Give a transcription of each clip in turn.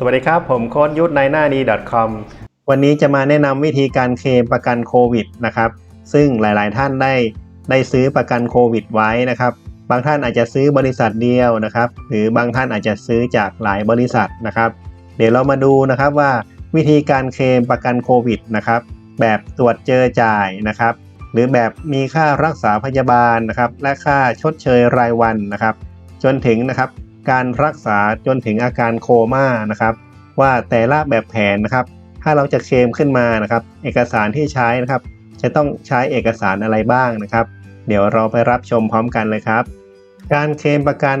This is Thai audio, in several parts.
สวัสดีครับ ผมโค้ดยุทธในหน้าดี .com วันนี้จะมาแนะนำวิธีการเคลมประกันโควิดนะครับ ซึ่งหลายๆ ท่านได้ได้ซื้อประกันโควิดไว้นะครับ บางท่านอาจจะซื้อบริษัทเดียวนะครับ หรือบางท่านอาจจะซื้อจากหลายบริษัทนะครับ เดี๋ยวเรามาดูนะครับว่าวิธีการเคลมประกันโควิดนะครับ แบบตรวจเจอจ่ายนะครับ หรือแบบมีค่ารักษาพยาบาลนะครับ และค่าชดเชยรายวันนะครับ จนถึงนะครับ การรักษาจนถึงอาการโคม่านะครับ ว่าแต่ละแบบแผนนะครับ ถ้าเราจะเคลมขึ้นมานะครับ เอกสารที่ใช้นะครับ จะต้องใช้เอกสารอะไรบ้างนะครับ เดี๋ยวเราไปรับชมพร้อมกันเลยครับ การเคลมประกัน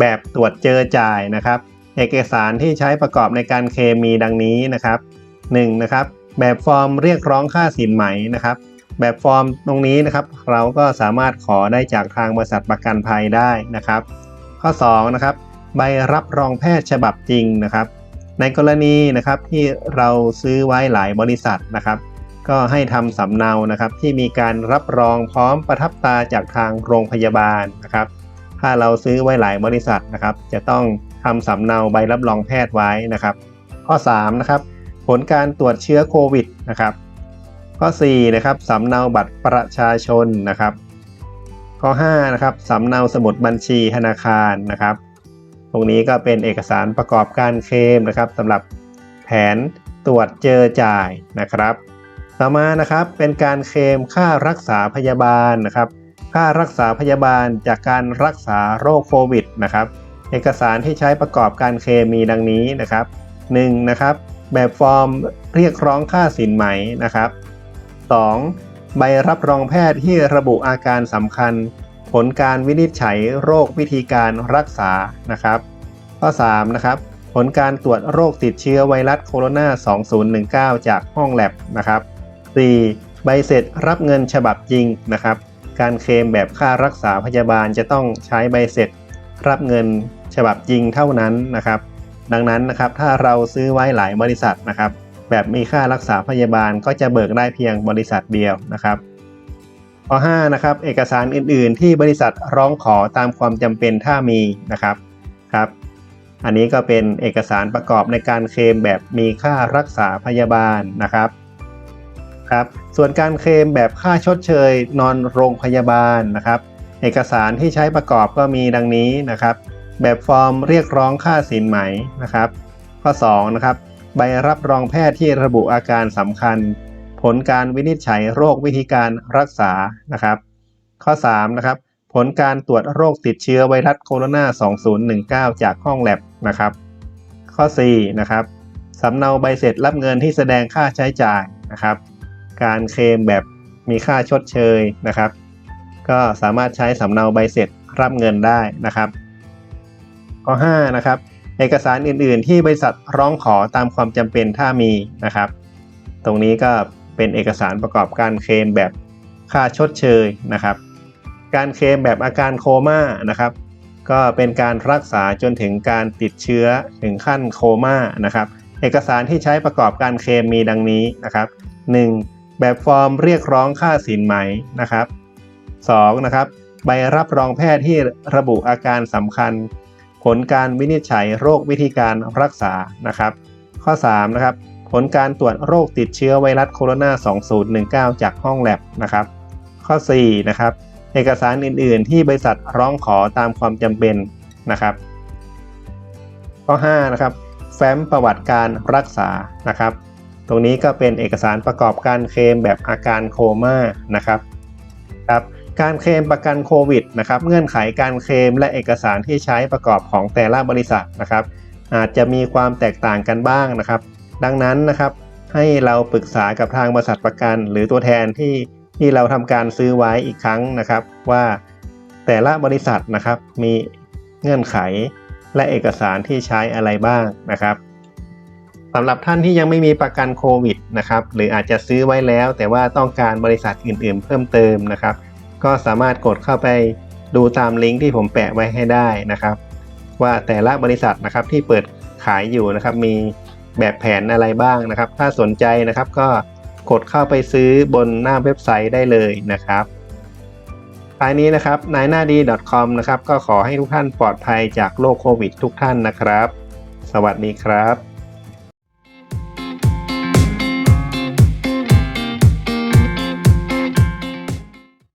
แบบตรวจเจอจ่ายนะครับ เอกสารที่ใช้ประกอบในการเคลมมีดังนี้นะครับ1นะครับแบบฟอร์มเรียกร้องค่าสินไหมนะครับ แบบฟอร์มตรงนี้นะครับ เราก็สามารถขอได้จากทางบริษัทประกันภัยได้นะครับ ข้อ2นะครับใบรับรองแพทย์ฉบับจริงนะครับ ในกรณีนะครับที่เราซื้อไว้หลายบริษัทนะครับ ก็ให้ทำสำเนานะครับที่มีการรับรองพร้อมประทับตาจากทางโรงพยาบาลนะครับ ถ้าเราซื้อไว้หลายบริษัทนะครับ จะต้องทำสำเนาใบรับรองแพทย์ไว้นะครับ ข้อ3นะครับผลการตรวจเชื้อโควิดนะครับ ข้อ4นะครับสำเนาบัตรประชาชนนะครับ ข้อ5นะครับสำเนาสมุดบัญชีธนาคารนะครับ ตรงนี้ก็เป็นเอกสารประกอบการเคลมนะครับสำหรับแผนตรวจเจอจ่ายนะครับ ต่อมานะครับเป็นการเคลมค่ารักษาพยาบาลนะครับ ค่ารักษาพยาบาลจากการรักษาโรคโควิดนะครับ เอกสารที่ใช้ประกอบการเคลมมีดังนี้นะครับ 1. นะครับแบบฟอร์มเรียกร้องค่าสินไหมนะครับ 2. ใบรับรองแพทย์ที่ระบุอาการสำคัญ ผลการวินิจฉัยโรควิธีการรักษานะครับ ข้อ3นะครับผลการตรวจโรคติดเชื้อไวรัสโคโรนา 2019 จากห้องแลบนะครับ 4. ใบเสร็จรับเงินฉบับจริงนะครับ การเคลมแบบค่ารักษาพยาบาลจะต้องใช้ใบเสร็จรับเงินฉบับจริงเท่านั้นนะครับ ดังนั้นนะครับถ้าเราซื้อไว้หลายบริษัทนะครับ แบบมีค่ารักษาพยาบาลก็จะเบิกได้เพียงบริษัทเดียวนะครับข้อ5นะครับเอกสารอื่น ๆ ที่บริษัทร้องขอตามความจำเป็นถ้ามีนะครับครับอันนี้ก็เป็นเอกสารประกอบในการเคลมแบบมีค่ารักษาพยาบาลนะครับครับส่วนการเคลมแบบค่าชดเชยนอนโรงพยาบาลนะครับ เอกสารที่ใช้ประกอบก็มีดังนี้นะครับ แบบฟอร์มเรียกร้องค่าสินไหมนะครับ ข้อ2นะครับ ใบรับรองแพทย์ที่ระบุอาการสำคัญ ผลการวินิจฉัยโรควิธีการรักษานะครับ ข้อ3นะครับผลการตรวจโรคติดเชื้อไวรัสโคโรนา 2019 จากห้องแลบนะครับ ข้อ4นะครับสำเนาใบเสร็จรับเงินที่แสดงค่าใช้จ่ายนะครับ การเคลมแบบมีค่าชดเชยนะครับ ก็สามารถใช้สำเนาใบเสร็จรับเงินได้นะครับ ข้อ5นะครับ เอกสารอื่น ๆ ที่บริษัทร้องขอตามความจำเป็นถ้ามีนะครับ ตรงนี้ก็เป็นเอกสารประกอบการเคลมแบบค่าชดเชยนะครับ การเคลมแบบอาการโคม่านะครับ ก็เป็นการรักษาจนถึงการติดเชื้อถึงขั้นโคม่านะครับ เอกสารที่ใช้ประกอบการเคลมมีดังนี้นะครับ 1. แบบฟอร์มเรียกร้องค่าสินไหมนะครับ 2. นะครับใบรับรองแพทย์ที่ระบุอาการสำคัญ ผลการวินิจฉัยโรควิธีการรักษานะครับ ข้อ3นะครับผลการตรวจโรคติดเชื้อไวรัสโคโรนา 2019 จากห้องแลบนะครับ ข้อ4นะครับเอกสารอื่น ๆ ที่บริษัทร้องขอตามความจำเป็นนะครับ ข้อ5นะครับแฟ้มประวัติการรักษานะครับ ตรงนี้ก็เป็นเอกสารประกอบการเคลมแบบอาการโคม่านะครับครับ การเคลมประกันโควิดนะครับเงื่อนไขการเคลมและเอกสารที่ใช้ประกอบของแต่ละบริษัทนะครับ อาจจะมีความแตกต่างกันบ้างนะครับ ดังนั้นนะครับให้เราปรึกษากับทางบริษัทประกัน หรือตัวแทนที่ที่เราทำการซื้อไว้อีกครั้งนะครับ ว่าแต่ละบริษัทนะครับมีเงื่อนไขและเอกสารที่ใช้อะไรบ้างนะครับสำหรับท่านที่ยังไม่มีประกันโควิดนะครับหรืออาจจะซื้อไว้แล้ว แต่ว่าต้องการบริษัทอื่น ๆ เพิ่มเติมนะครับ ก็สามารถกดเข้าไปดูตามลิงก์ที่ผมแปะไว้ให้ได้นะครับ ว่าแต่ละบริษัทนะครับที่เปิดขายอยู่นะครับ มีแบบแผนอะไรบ้างนะครับ ถ้าสนใจนะครับก็กดเข้าไปซื้อบนหน้าเว็บไซต์ได้เลยนะครับท้ายนี้นะครับนายหน้าดี .com นะครับก็ขอให้ทุกท่านปลอดภัยจากโรคโควิดทุกท่านนะครับ สวัสดีครับ